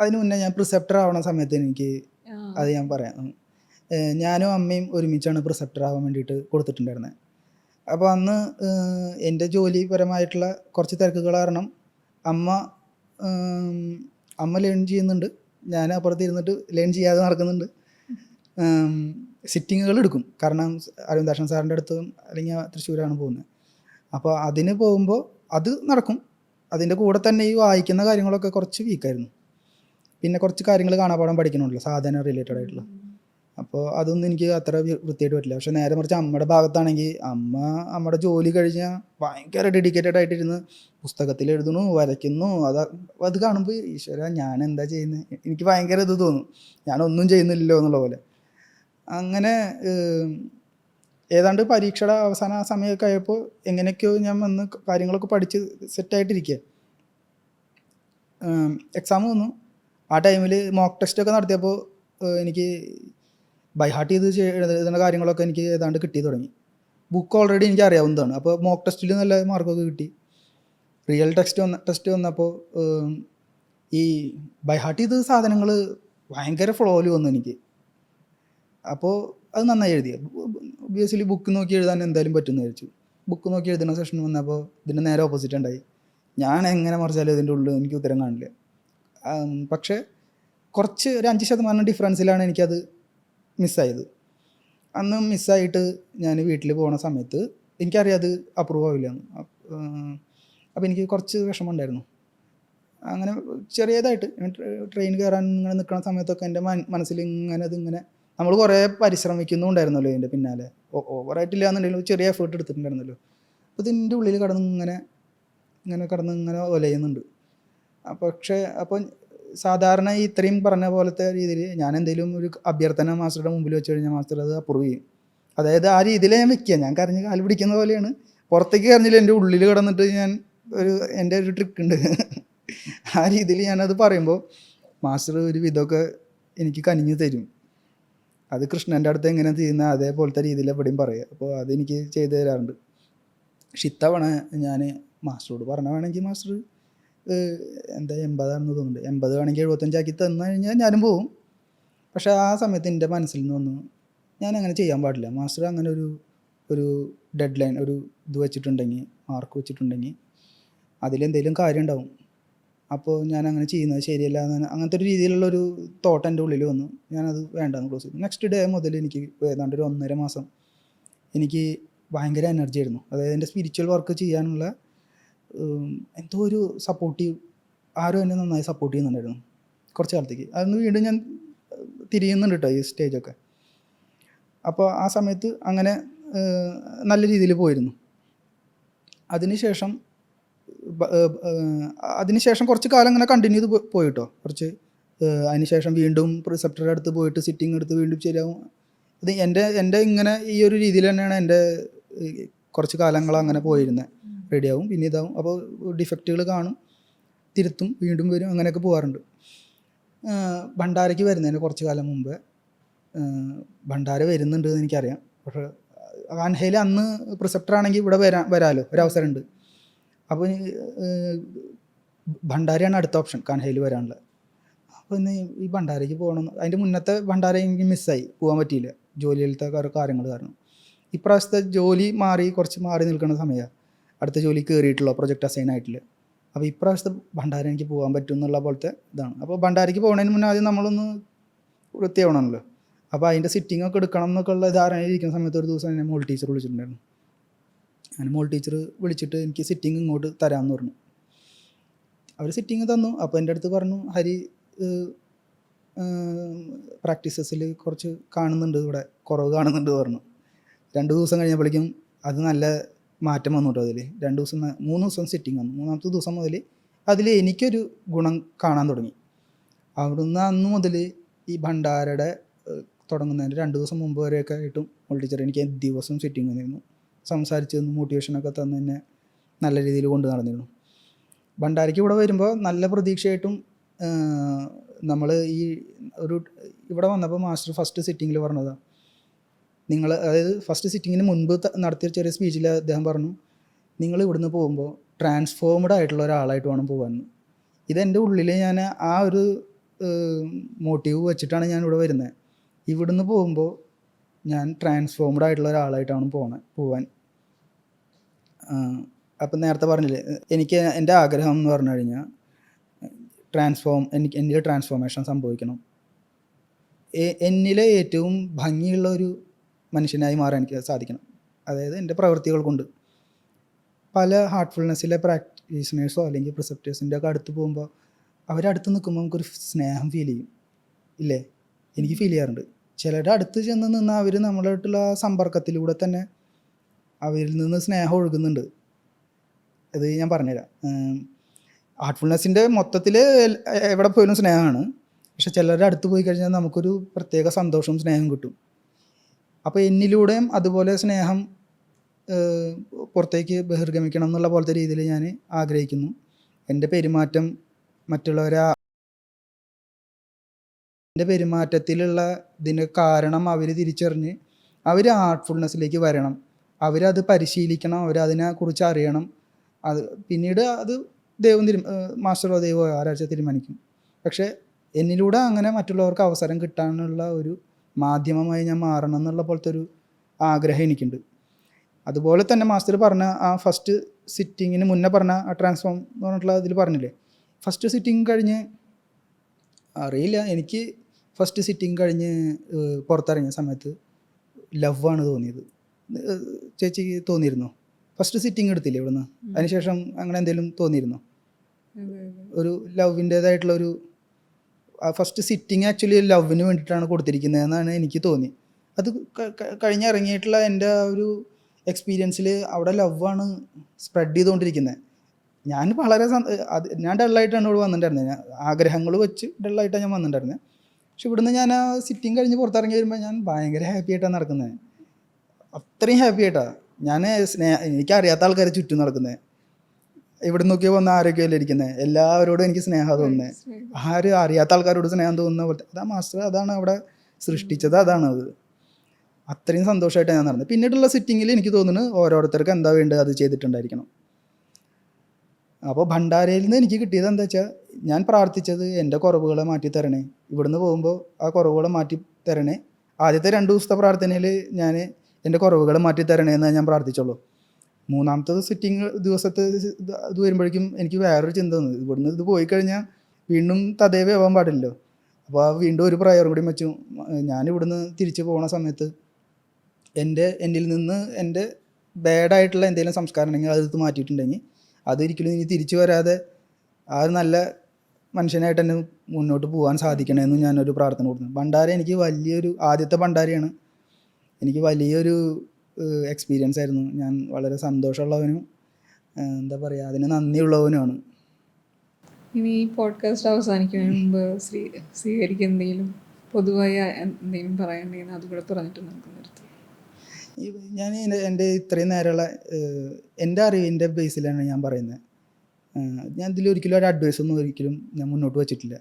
അതിനു മുന്നേ ഞാൻ പ്രിസെപ്റ്റർ ആവണ സമയത്ത് എനിക്ക്. അത് ഞാൻ പറയാം. ഞാനും അമ്മയും ഒരുമിച്ചാണ് പ്രിസെപ്റ്റർ ആവാൻ വേണ്ടിയിട്ട് കൊടുത്തിട്ടുണ്ടായിരുന്നത് അപ്പോൾ അന്ന് എന്റെ ജോലിപരമായിട്ടുള്ള കുറച്ച് തിരക്കുകൾ കാരണം അമ്മ അമ്മ ലേൺ ചെയ്യുന്നുണ്ട്. ഞാൻ അപ്പുറത്ത് ഇരുന്നിട്ട് ലേൺ ചെയ്യാതെ നടക്കുന്നുണ്ട്. സിറ്റിങ്ങുകൾ എടുക്കും. കാരണം അരവിന്ദാക്ഷൻ സാറിന്റെ അടുത്തും അല്ലെങ്കിൽ തൃശ്ശൂരാണ് പോകുന്നത്. അപ്പോൾ അതിന് പോകുമ്പോൾ അത് നടക്കും. അതിന്റെ കൂടെ തന്നെ ഈ വായിക്കുന്ന കാര്യങ്ങളൊക്കെ കുറച്ച് വീക്കായിരുന്നു പിന്നെ കുറച്ച് കാര്യങ്ങൾ കാണാപ്പാടം പഠിക്കണമല്ലോ സാധന റിലേറ്റഡ് ആയിട്ടുള്ള. അപ്പോൾ അതൊന്നും എനിക്ക് അത്ര വൃത്തിയായിട്ട് പറ്റില്ല. പക്ഷെ നേരെ മറിച്ച് അമ്മയുടെ ഭാഗത്താണെങ്കിൽ അമ്മ അമ്മയുടെ ജോലി കഴിഞ്ഞാൽ ഭയങ്കര ഡെഡിക്കേറ്റഡ് ആയിട്ടിരുന്ന് പുസ്തകത്തിൽ എഴുതുന്നു വരയ്ക്കുന്നു. അത് അത് കാണുമ്പോൾ ഈശ്വര ഞാൻ എന്താ ചെയ്യുന്നത് എനിക്ക് ഭയങ്കര ഇത് തോന്നും. ഞാനൊന്നും ചെയ്യുന്നില്ലല്ലോ എന്നുള്ള പോലെ. അങ്ങനെ ഏതാണ്ട് പരീക്ഷയുടെ അവസാന സമയമൊക്കെ ആയപ്പോൾ എങ്ങനെയൊക്കെയോ ഞാൻ വന്ന് കാര്യങ്ങളൊക്കെ പഠിച്ച് സെറ്റായിട്ടിരിക്കുക എക്സാം വന്നു. ആ ടൈമിൽ മോക്ക് ടെസ്റ്റൊക്കെ നടത്തിയപ്പോൾ എനിക്ക് ബൈഹാർട്ട് ചെയ്ത് എഴുതുന്ന കാര്യങ്ങളൊക്കെ എനിക്ക് ഏതാണ്ട് കിട്ടി തുടങ്ങി. ബുക്ക് ഓൾറെഡി എനിക്ക് അറിയാവുന്നതാണ്. അപ്പോൾ മോക്ക് ടെസ്റ്റിൽ നല്ല മാർക്കൊക്കെ കിട്ടി. റിയൽ ടെസ്റ്റ് വന്ന ടെസ്റ്റ് വന്നപ്പോൾ ഈ ബൈഹാർട്ട് ചെയ്ത സാധനങ്ങൾ ഭയങ്കര ഫ്ലോയിൽ വന്നു എനിക്ക്. അപ്പോൾ അത് നന്നായി എഴുതിയ ഒബിയസ്ലി ബുക്ക് നോക്കി എഴുതാൻ എന്തായാലും പറ്റുമെന്ന് വിചാരിച്ചു. ബുക്ക് നോക്കി എഴുതുന്ന സെഷൻ വന്നപ്പോൾ ഇതിന്റെ നേരെ ഓപ്പോസിറ്റ് ഉണ്ടായി. ഞാൻ എങ്ങനെ മറിച്ചാലും ഇതിന്റെ ഉള്ളിൽ എനിക്ക് ഉത്തരം കാണില്ല. പക്ഷേ കുറച്ച് ഒരു അഞ്ച് ശതമാനം ഡിഫറൻസിലാണ് എനിക്കത് മിസ്സായത് അന്ന് മിസ്സായിട്ട് ഞാൻ വീട്ടിൽ പോകുന്ന സമയത്ത് എനിക്കറിയാം അത് അപ്രൂവ് ആവില്ല അപ്പോൾ എനിക്ക് കുറച്ച് വിഷമമുണ്ടായിരുന്നു അങ്ങനെ ചെറിയതായിട്ട് ട്രെയിൻ കയറാൻ ഇങ്ങനെ നിൽക്കുന്ന സമയത്തൊക്കെ എന്റെ മനസ്സിൽ ഇങ്ങനെ അതിങ്ങനെ നമ്മൾ കുറേ പരിശ്രമിക്കുന്നുണ്ടായിരുന്നല്ലോ ഇതിന്റെ പിന്നാലെ. ഓവറായിട്ടില്ല എന്നുണ്ടെങ്കിലും ചെറിയ എഫേർട്ട് എടുത്തിട്ടുണ്ടായിരുന്നല്ലോ. അപ്പോൾ ഇതിന്റെ ഉള്ളിൽ കടന്ന് ഇങ്ങനെ ഇങ്ങനെ കടന്ന് ഇങ്ങനെ ഒലയുന്നുണ്ട് പക്ഷേ അപ്പോൾ സാധാരണ ഇത്രയും പറഞ്ഞ പോലത്തെ രീതിയിൽ ഞാൻ എന്തെങ്കിലും ഒരു അഭ്യർത്ഥന മാസ്റ്ററുടെ മുമ്പിൽ വെച്ച് കഴിഞ്ഞാൽ മാസ്റ്റർ അത് അപ്രൂവ് ചെയ്യും. അതായത് ആ രീതിയിൽ ഞാൻ വെക്കുക ഞാൻ കരഞ്ഞ് കാൽ പിടിക്കുന്ന പോലെയാണ്. പുറത്തേക്ക് കരഞ്ഞില്ല എന്റെ ഉള്ളിൽ കിടന്നിട്ട് ഞാൻ ഒരു എന്റെ ഒരു ട്രിക്ക് ഉണ്ട്. ആ രീതിയിൽ ഞാനത് പറയുമ്പോൾ മാസ്റ്റർ ഒരു വിധമൊക്കെ എനിക്ക് കനിഞ്ഞു തരും. അത് കൃഷ്ണന്റെ അടുത്ത് എങ്ങനെ ചെയ്യുന്ന അതേപോലത്തെ രീതിയിൽ എവിടെയും പറയുക അപ്പോൾ അതെനിക്ക് ചെയ്തു തരാറുണ്ട്. പക്ഷെ ഇത്തവണ ഞാൻ മാസ്റ്ററോട് പറഞ്ഞ വേണമെങ്കിൽ മാസ്റ്റർ എന്താ എൺപതാണെന്ന് തോന്നുന്നുണ്ട്. എൺപത് വേണമെങ്കിൽ എഴുപത്തഞ്ചാക്കി തന്നു കഴിഞ്ഞാൽ ഞാനും പോവും. പക്ഷെ ആ സമയത്ത് എന്റെ മനസ്സിൽ നിന്ന് വന്നു ഞാൻ അങ്ങനെ ചെയ്യാൻ പാടില്ല. മാസ്റ്റർ അങ്ങനെ ഒരു ഒരു ഡെഡ് ലൈൻ ഒരു ഇത് വെച്ചിട്ടുണ്ടെങ്കിൽ മാർക്ക് വെച്ചിട്ടുണ്ടെങ്കിൽ അതിലെന്തെങ്കിലും കാര്യം ഉണ്ടാവും. അപ്പോൾ ഞാൻ അങ്ങനെ ചെയ്യുന്നത് ശരിയല്ല എന്ന് അങ്ങനത്തെ ഒരു രീതിയിലുള്ള ഒരു തോട്ട് എന്റെ ഉള്ളിൽ വന്നു. ഞാനത് വേണ്ടെന്ന് ക്ലോസ് ചെയ്തു. നെക്സ്റ്റ് ഡേ മുതൽ എനിക്ക് ഏതാണ്ട് ഒരു ഒന്നര മാസം എനിക്ക് ഭയങ്കര എനർജി ആയിരുന്നു. അതായത് എന്റെ സ്പിരിച്വൽ വർക്ക് ചെയ്യാനുള്ള എന്തോ ഒരു സപ്പോർട്ടീവ് ആരും എന്നെ നന്നായി സപ്പോർട്ട് ചെയ്യുന്നുണ്ടായിരുന്നു കുറച്ച് കാലത്തേക്ക്. അതൊന്ന് വീണ്ടും ഞാൻ തിരിയുന്നുണ്ട് കേട്ടോ ഈ സ്റ്റേജൊക്കെ അപ്പോൾ ആ സമയത്ത് അങ്ങനെ നല്ല രീതിയിൽ പോയിരുന്നു. അതിനുശേഷം അതിനുശേഷം കുറച്ച് കാലം അങ്ങനെ കണ്ടിന്യൂ ചെയ്ത് പോയിട്ടോ. കുറച്ച് അതിനുശേഷം വീണ്ടും പ്രിസെപ്റ്ററുടെ അടുത്ത് പോയിട്ട് സിറ്റിംഗ് എടുത്ത് വീണ്ടും ശരിയാവും. അത് എന്റെ എന്റെ ഇങ്ങനെ ഈ ഒരു രീതിയിൽ തന്നെയാണ് എന്റെ കുറച്ച് കാലങ്ങൾ അങ്ങനെ പോയിരുന്നത് റെഡിയാവും പിന്നെ ഇതാവും. അപ്പോൾ ഡിഫക്റ്റുകൾ കാണും തിരുത്തും വീണ്ടും വരും അങ്ങനെയൊക്കെ പോകാറുണ്ട് ഭണ്ഡാരയ്ക്ക് വരുന്നതിന് കുറച്ച് കാലം മുമ്പ് ഭണ്ഡാര വരുന്നുണ്ട് എന്ന് എനിക്കറിയാം. പക്ഷേ ആൻഹയിൽ അന്ന് പ്രിസെപ്റ്റർ ആണെങ്കിൽ ഇവിടെ വരാൻ വരാമല്ലോ ഒരവസരമുണ്ട് അപ്പോൾ ഭണ്ഡാരയാണ് അടുത്ത ഓപ്ഷൻ കാൻഹയിൽ വരാനുള്ളത്. അപ്പോൾ ഇന്ന് ഈ ഭണ്ഡാരയ്ക്ക് പോകണം. അതിന്റെ മുന്നത്തെ ഭണ്ഡാര എനിക്ക് മിസ്സായി പോകാൻ പറ്റിയില്ല ജോലിയിലത്തെ കാര്യങ്ങൾ കാരണം. ഇപ്രാവശ്യത്തെ ജോലി മാറി കുറച്ച് മാറി നിൽക്കുന്ന സമയമാണ് അടുത്ത ജോലി കയറിയിട്ടുള്ള പ്രൊജക്റ്റ് അസൈൻ ആയിട്ടില്ല. അപ്പോൾ ഇപ്രാവശ്യത്തെ ഭണ്ഡാര എനിക്ക് പോകാൻ പറ്റും എന്നുള്ള പോലത്തെ ഇതാണ്. അപ്പോൾ ഭണ്ഡാരയ്ക്ക് പോകുന്നതിന് മുന്നേ ആദ്യം നമ്മളൊന്ന് വൃത്തിയാവണമല്ലോ. അപ്പോൾ അതിന്റെ സിറ്റിംഗ് ഒക്കെ എടുക്കണം എന്നൊക്കെ ഉള്ള ധാരണയിൽ സമയത്ത് ഒരു ദിവസം എന്നെ മോൾ ടീച്ചർ വിളിച്ചിട്ടുണ്ടായിരുന്നു. അങ്ങനെ മോൾ ടീച്ചർ വിളിച്ചിട്ട് എനിക്ക് സിറ്റിംഗ് ഇങ്ങോട്ട് തരാമെന്ന് പറഞ്ഞു. അവർ സിറ്റിംഗ് തന്നു. അപ്പോൾ എന്റെ അടുത്ത് പറഞ്ഞു ഹരി പ്രാക്ടീസസിൽ കുറച്ച് കാണുന്നുണ്ട് ഇവിടെ കുറവ് കാണുന്നുണ്ട് പറഞ്ഞു. രണ്ട് ദിവസം കഴിഞ്ഞപ്പോഴേക്കും അത് നല്ല മാറ്റം വന്നു കേട്ടോ അതിൽ രണ്ട് ദിവസം മൂന്ന് ദിവസം സിറ്റിംഗ് വന്നു. മൂന്നാമത്തെ ദിവസം മുതൽ അതിൽ എനിക്കൊരു ഗുണം കാണാൻ തുടങ്ങി. അവിടുന്ന് അന്ന് മുതൽ ഈ ഭണ്ഡാരയുടെ തുടങ്ങുന്നതിന് രണ്ട് ദിവസം മുമ്പ് വരെയൊക്കെ ആയിട്ടും മോൾ ടീച്ചർ എനിക്ക് ദിവസം സിറ്റിംഗ് വന്നിരുന്നു സംസാരിച്ച് തന്നു മോട്ടിവേഷനൊക്കെ തന്ന് നല്ല രീതിയിൽ കൊണ്ട് നടന്നിരുന്നു. ഭണ്ഡാരിക്ക് ഇവിടെ വരുമ്പോൾ നല്ല പ്രതീക്ഷയായിട്ടും നമ്മൾ ഈ ഒരു ഇവിടെ വന്നപ്പോൾ മാസ്റ്റർ ഫസ്റ്റ് സിറ്റിങ്ങിൽ പറഞ്ഞതാണ് നിങ്ങൾ അതായത് ഫസ്റ്റ് സിറ്റിങ്ങിന് മുൻപ് നടത്തിയ ചെറിയ സ്പീച്ചിൽ അദ്ദേഹം പറഞ്ഞു നിങ്ങൾ ഇവിടുന്ന് പോകുമ്പോൾ ട്രാൻസ്ഫോംഡ് ആയിട്ടുള്ള ഒരാളായിട്ട് വേണം പോകാൻ ഇതെന്റെ ഉള്ളിൽ ഞാൻ ആ ഒരു മോട്ടീവ് വെച്ചിട്ടാണ് ഞാൻ ഇവിടെ വരുന്നത് ഇവിടുന്ന് പോകുമ്പോൾ ഞാൻ ട്രാൻസ്ഫോംഡ് ആയിട്ടുള്ള ഒരാളായിട്ടാണ് പോണേ പോവാൻ. അപ്പം നേരത്തെ പറഞ്ഞില്ലേ എനിക്ക് എന്റെ ആഗ്രഹം എന്ന് പറഞ്ഞു കഴിഞ്ഞാൽ ട്രാൻസ്ഫോം എനിക്ക് എന്റെ ട്രാൻസ്ഫോർമേഷൻ സംഭവിക്കണം. എന്നിലെ ഏറ്റവും ഭംഗിയുള്ള ഒരു മനുഷ്യനായി മാറാൻ എനിക്ക് സാധിക്കണം. അതായത് എന്റെ പ്രവൃത്തികൾ കൊണ്ട് പല ഹാർട്ട്ഫുൾനെസ്സിലെ പ്രാക്ടീഷണേഴ്സോ അല്ലെങ്കിൽ പ്രിസെപ്റ്റേഴ്സിന്റെ ഒക്കെ അടുത്ത് പോകുമ്പോൾ അവരടുത്ത് നിൽക്കുമ്പോൾ നമുക്കൊരു സ്നേഹം ഫീൽ ചെയ്യും. ഇല്ലേ? എനിക്ക് ഫീൽ ചെയ്യാറുണ്ട്. ചിലരുടെ അടുത്ത് ചെന്ന് നിന്ന് അവർ നമ്മളായിട്ടുള്ള സമ്പർക്കത്തിലൂടെ തന്നെ അവരിൽ നിന്ന് സ്നേഹം ഒഴുകുന്നുണ്ട്. ഇത് ഞാൻ പറഞ്ഞുതരാം. ആർട്ട്ഫുൾനെസ്സിന്റെ മൊത്തത്തിൽ എവിടെ പോയാലും സ്നേഹമാണ്. പക്ഷെ ചിലരുടെ അടുത്ത് പോയി കഴിഞ്ഞാൽ നമുക്കൊരു പ്രത്യേക സന്തോഷവും സ്നേഹം കിട്ടും. അപ്പോൾ എന്നിലൂടെയും അതുപോലെ സ്നേഹം പുറത്തേക്ക് ബഹിർഗമിക്കണം എന്നുള്ള പോലത്തെ രീതിയിൽ ഞാൻ ആഗ്രഹിക്കുന്നു. എന്റെ പെരുമാറ്റം മറ്റുള്ളവരെ എന്റെ പെരുമാറ്റത്തിലുള്ള ഇതിന് കാരണം അവർ തിരിച്ചറിഞ്ഞ് അവർ ആർട്ട്ഫുൾനെസ്സിലേക്ക് വരണം. അവരത് പരിശീലിക്കണം അവരതിനെക്കുറിച്ച് അറിയണം. അത് പിന്നീട് അത് ദൈവം തിരു മാസ്റ്ററോ ദൈവമോ ആരാഴ്ച തീരുമാനിക്കും. പക്ഷേ എന്നിലൂടെ അങ്ങനെ മറ്റുള്ളവർക്ക് അവസരം കിട്ടാനുള്ള ഒരു മാധ്യമമായി ഞാൻ മാറണം എന്നുള്ള പോലത്തെ ഒരു ആഗ്രഹം എനിക്കുണ്ട്. അതുപോലെ തന്നെ മാസ്റ്റർ പറഞ്ഞ ആ ഫസ്റ്റ് സിറ്റിങ്ങിന് മുന്നേ പറഞ്ഞ ആ ട്രാൻസ്ഫോം എന്ന് പറഞ്ഞിട്ടുള്ള ഇതിൽ പറഞ്ഞില്ലേ? ഫസ്റ്റ് സിറ്റിംഗ് കഴിഞ്ഞ് അറിയില്ല എനിക്ക് ഫസ്റ്റ് സിറ്റിംഗ് കഴിഞ്ഞ് പുറത്തിറങ്ങിയ സമയത്ത് ലവ് ആണ് തോന്നിയത്. ചേച്ചിക്ക് തോന്നിയിരുന്നു? ഫസ്റ്റ് സിറ്റിംഗ് എടുത്തില്ലേ ഇവിടുന്ന്? അതിനുശേഷം അങ്ങനെ എന്തെങ്കിലും തോന്നിയിരുന്നോ? ഒരു ലവിന്റേതായിട്ടുള്ള ഒരു ഫസ്റ്റ് സിറ്റിംഗ് ആക്ച്വലി ലവിന് വേണ്ടിയിട്ടാണ് കൊടുത്തിരിക്കുന്നത് എന്നാണ് എനിക്ക് തോന്നി. അത് കഴിഞ്ഞ ഇറങ്ങിയിട്ടുള്ള എന്റെ ആ ഒരു എക്സ്പീരിയൻസിൽ അവിടെ ലവാണ് സ്പ്രെഡ് ചെയ്തുകൊണ്ടിരിക്കുന്നത്. ഞാൻ വളരെ അത് ഞാൻ ഡള്ളായിട്ടാണ് ഇവിടെ വന്നിട്ടുണ്ടായിരുന്നത്. ആഗ്രഹങ്ങൾ വെച്ച് ഡള്ളായിട്ടാണ് ഞാൻ വന്നിട്ടുണ്ടായിരുന്നത്. പക്ഷെ ഇവിടുന്ന് ഞാൻ ആ സിറ്റിംഗ് കഴിഞ്ഞ് പുറത്തിറങ്ങി വരുമ്പോൾ ഞാൻ ഭയങ്കര ഹാപ്പി ആയിട്ടാണ് നടക്കുന്നത്. അത്രയും ഹാപ്പി ആയിട്ടാ. ഞാൻ സ്നേഹ എനിക്കറിയാത്ത ആൾക്കാരെ ചുറ്റും നടക്കുന്നത് ഇവിടെ നോക്കി വന്ന ആരോഗ്യമല്ലേ ഇരിക്കുന്നത് എല്ലാവരോടും എനിക്ക് സ്നേഹം തോന്നുന്നത്. ആരും അറിയാത്ത ആൾക്കാരോട് സ്നേഹം തോന്നുന്ന പോലത്തെ അതാ മാസ്റ്റർ അതാണ് അവിടെ സൃഷ്ടിച്ചത് അതാണ് അത്. അത്രയും സന്തോഷമായിട്ട് ഞാൻ നടന്നത് പിന്നീടുള്ള സിറ്റിങ്ങിൽ എനിക്ക് തോന്നുന്നു ഓരോരുത്തർക്ക് എന്താ വേണ്ടത് അത് ചെയ്തിട്ടുണ്ടായിരിക്കണം. അപ്പോൾ ഭണ്ഡാരയിൽ നിന്ന് എനിക്ക് കിട്ടിയത് എന്താ വെച്ചാൽ ഞാൻ പ്രാർത്ഥിച്ചത് എന്റെ കുറവുകളെ മാറ്റി തരണേ. ഇവിടുന്ന് പോകുമ്പോൾ ആ കുറവുകളെ മാറ്റി തരണേ. ആദ്യത്തെ രണ്ട് ദിവസത്തെ പ്രാർത്ഥനയിൽ ഞാൻ എന്റെ കുറവുകൾ മാറ്റി തരണേ എന്ന് ഞാൻ പ്രാർത്ഥിച്ചുള്ളൂ. മൂന്നാമത്തെ സിറ്റിംഗ് ദിവസത്തെ ഇത് വരുമ്പോഴേക്കും എനിക്ക് വേറൊരു ചിന്ത വന്നു. ഇവിടുന്ന് ഇത് പോയി കഴിഞ്ഞാൽ വീണ്ടും തതേവ ആവാൻ പാടില്ലല്ലോ. അപ്പോൾ ആ വീണ്ടും ഒരു പ്രയറും കൂടി വെച്ചു. ഞാൻ ഇവിടുന്ന് തിരിച്ചു പോകുന്ന സമയത്ത് എന്റെ എന്നിൽ നിന്ന് എന്റെ ബാഡായിട്ടുള്ള എന്തെങ്കിലും സംസ്കാരം ഉണ്ടെങ്കിൽ അതെടുത്ത് മാറ്റിയിട്ടുണ്ടെങ്കിൽ അതൊരിക്കലും ഇനി തിരിച്ചു വരാതെ ആ ഒരു നല്ല മനുഷ്യനായിട്ട് തന്നെ മുന്നോട്ട് പോകാൻ സാധിക്കണമെന്ന് ഞാനൊരു പ്രാർത്ഥന കൊടുക്കുന്നു. ഭണ്ഡാര എനിക്ക് വലിയൊരു ആദ്യത്തെ ഭണ്ഡാരയാണ്. എനിക്ക് വലിയൊരു എക്സ്പീരിയൻസ് ആയിരുന്നു. ഞാൻ വളരെ സന്തോഷമുള്ളവനും എന്താ പറയുക അതിന് നന്ദിയുള്ളവനുമാണ്. ഇനി ഈ പോഡ്കാസ്റ്റ് അവസാനിക്കുന്നതിന് മുമ്പ് ശ്രീ സ്വീകരിക്കുക എന്തെങ്കിലും പൊതുവായി എന്തെങ്കിലും പറയണ്ടെന്ന് അതുകൂടെ പറഞ്ഞിട്ട് നമുക്ക് നിർത്തി. ഞാൻ എന്റെ ഇത്രയും നേരമുള്ള എന്റെ അറിവിന്റെ ബേസിലാണ് ഞാൻ പറയുന്നത്. ഞാൻ ഇതിൽ ഒരിക്കലും ഒരു അഡ്വൈസ് ഒന്നും ഒരിക്കലും ഞാൻ മുന്നോട്ട് വെച്ചിട്ടില്ല.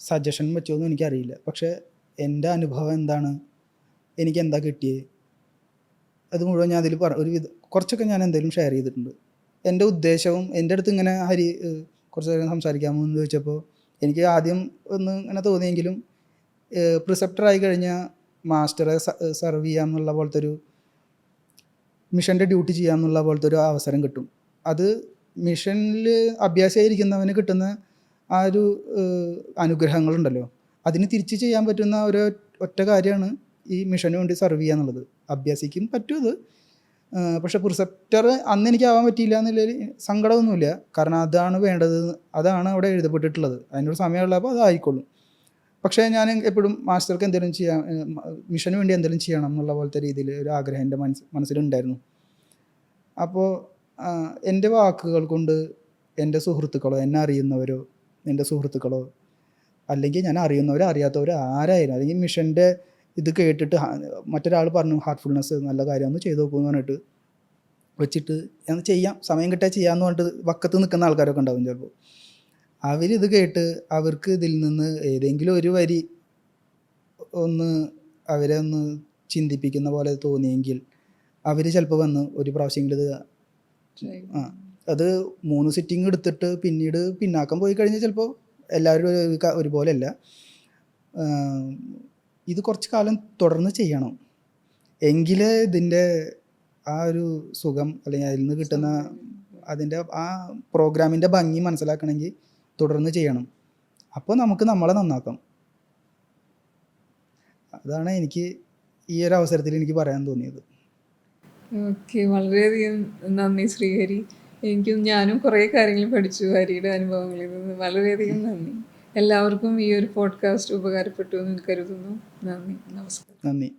സജഷൻ വെച്ചോ വെച്ചോന്നും എനിക്കറിയില്ല. പക്ഷേ എന്റെ അനുഭവം എന്താണ്? എനിക്ക് എന്താ കിട്ടിയത്? അത് മുഴുവൻ ഞാൻ അതിൽ പറ ഒരു വിധം കുറച്ചൊക്കെ ഞാൻ എന്തെങ്കിലും ഷെയർ ചെയ്തിട്ടുണ്ട്. എന്റെ ഉദ്ദേശവും എന്റെ അടുത്ത് ഇങ്ങനെ ഹരി കുറച്ച് നേരം സംസാരിക്കാമോ എന്ന് ചോദിച്ചപ്പോൾ എനിക്ക് ആദ്യം ഒന്ന് ഇങ്ങനെ തോന്നിയെങ്കിലും പ്രിസെപ്റ്ററായി കഴിഞ്ഞാൽ മാസ്റ്ററെ സെർവ് ചെയ്യാമെന്നുള്ള പോലത്തെ ഒരു മിഷന്റെ ഡ്യൂട്ടി ചെയ്യാമെന്നുള്ള പോലത്തെ ഒരു അവസരം കിട്ടും. അത് മിഷനിൽ അഭ്യാസമായിരിക്കുന്നവന് കിട്ടുന്ന ആ ഒരു അനുഗ്രഹങ്ങളുണ്ടല്ലോ. അതിന് തിരിച്ച് ചെയ്യാൻ പറ്റുന്ന ഒരു ഒറ്റ കാര്യമാണ് ഈ മിഷന് വേണ്ടി സെർവ് ചെയ്യുക എന്നുള്ളത്. അഭ്യസിക്കും പറ്റും ഏഹ്, പക്ഷെ പ്രിസെപ്റ്റർ അന്ന് എനിക്ക് ആവാൻ പറ്റിയില്ല എന്നുള്ളതിൽ സങ്കടമൊന്നുമില്ല. കാരണം അതാണ് വേണ്ടത് അതാണ് അവിടെ എഴുതപ്പെട്ടിട്ടുള്ളത്. അതിനൊരു സമയമുള്ളപ്പോൾ അത് പക്ഷേ ഞാൻ എപ്പോഴും മാസ്റ്റർക്ക് എന്തെങ്കിലും ചെയ്യാം മിഷന് വേണ്ടി എന്തെങ്കിലും ചെയ്യണം എന്നുള്ള പോലത്തെ രീതിയിൽ ഒരു ആഗ്രഹം എന്റെ മനസ്സ് മനസ്സിലുണ്ടായിരുന്നു. അപ്പോൾ എന്റെ വാക്കുകൾ കൊണ്ട് എന്റെ സുഹൃത്തുക്കളോ എന്നെ അറിയുന്നവരോ എന്റെ സുഹൃത്തുക്കളോ അല്ലെങ്കിൽ ഞാൻ അറിയുന്നവരോ അറിയാത്തവരോ ആരായാലും അല്ലെങ്കിൽ മിഷന്റെ ഇത് കേട്ടിട്ട് മറ്റൊരാൾ പറഞ്ഞു ഹാർട്ട്ഫുൾനെസ് നല്ല കാര്യമാണ് ചെയ്തു നോക്കുമെന്ന് പറഞ്ഞിട്ട് വെച്ചിട്ട് ഞാൻ ചെയ്യാം സമയം കിട്ടിയാൽ ചെയ്യാമെന്ന് പറഞ്ഞിട്ട് വക്കത്ത് നിൽക്കുന്ന ആൾക്കാരൊക്കെ ഉണ്ടാവും ചിലപ്പോൾ. അവരിത് കേട്ട് അവർക്ക് ഇതിൽ നിന്ന് ഏതെങ്കിലും ഒരു വരി ഒന്ന് അവരെ ഒന്ന് ചിന്തിപ്പിക്കുന്ന പോലെ തോന്നിയെങ്കിൽ അവർ ചിലപ്പോൾ വന്ന് ഒരു പ്രാവശ്യമെങ്കിലും ഇത് ആ അത് മൂന്ന് സിറ്റിംഗ് എടുത്തിട്ട് പിന്നീട് പിന്നാക്കം പോയി കഴിഞ്ഞാൽ ചിലപ്പോൾ എല്ലാവരും ഒരു ഇത് കുറച്ച് കാലം തുടർന്ന് ചെയ്യണം. എങ്കിലേ ഇതിന്റെ ആ ഒരു സുഖം അല്ലെങ്കിൽ അതിൽ നിന്ന് കിട്ടുന്ന അതിന്റെ ആ പ്രോഗ്രാമിന്റെ ഭംഗി മനസ്സിലാക്കണമെങ്കിൽ തുടർന്ന് ചെയ്യണം. അപ്പോൾ നമുക്ക് നമ്മളെ നന്നാക്കാം. അതാണ് എനിക്ക് ഈ ഒരു അവസരത്തിൽ എനിക്ക് പറയാൻ തോന്നിയത്. ഓക്കെ വളരെയധികം നന്ദി ശ്രീഹരി. എനിക്കും ഞാനും കുറേ കാര്യങ്ങൾ പഠിച്ചു ഹരിയുടെ അനുഭവങ്ങളിൽ നിന്ന്. വളരെയധികം നന്ദി. എല്ലാവർക്കും ഈ ഒരു പോഡ്കാസ്റ്റ് ഉപകാരപ്പെട്ടു എന്ന് കരുതുന്നു. നന്ദി. നമസ്കാരം. നന്ദി.